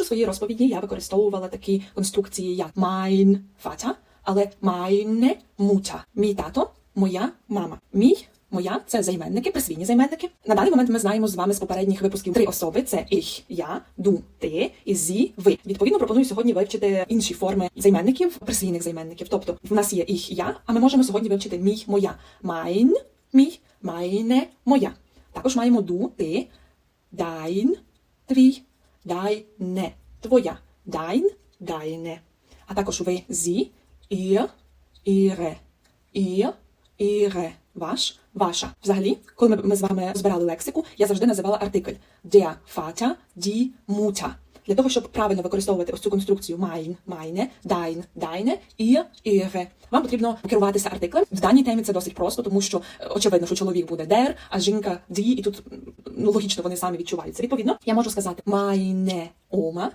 У своїй розповіді я використовувала такі конструкції, як mein Vater, але meine Mutter. Мій тато, моя мама. Мій, моя це займенники, присвійні займенники. На даний момент ми знаємо з вами з попередніх випусків три особи: це ich, я, du, ти і sie, ви. Відповідно, пропоную сьогодні вивчити інші форми займенників, присвійних займенників. Тобто, в нас є ich, я, а ми можемо сьогодні вивчити мій, моя, mein, мій, meine, моя. Також маємо du, ти, dein, твій, deine, твоя, дайн, дайне. А також ви, зі, ір, іре. Ір, іре. ваш, ваша. Взагалі, коли ми з вами збирали лексику, я завжди називала артикль der Vater, die Mutter. Для того, щоб правильно використовувати ось цю конструкцію mein, meine, dein, deine, ihr, ihre, вам потрібно керуватися артиклем. В даній темі це досить просто, тому що е, очевидно, що чоловік буде der, а жінка die, і тут ну, логічно вони самі відчуваються. Відповідно, я можу сказати meine Oma,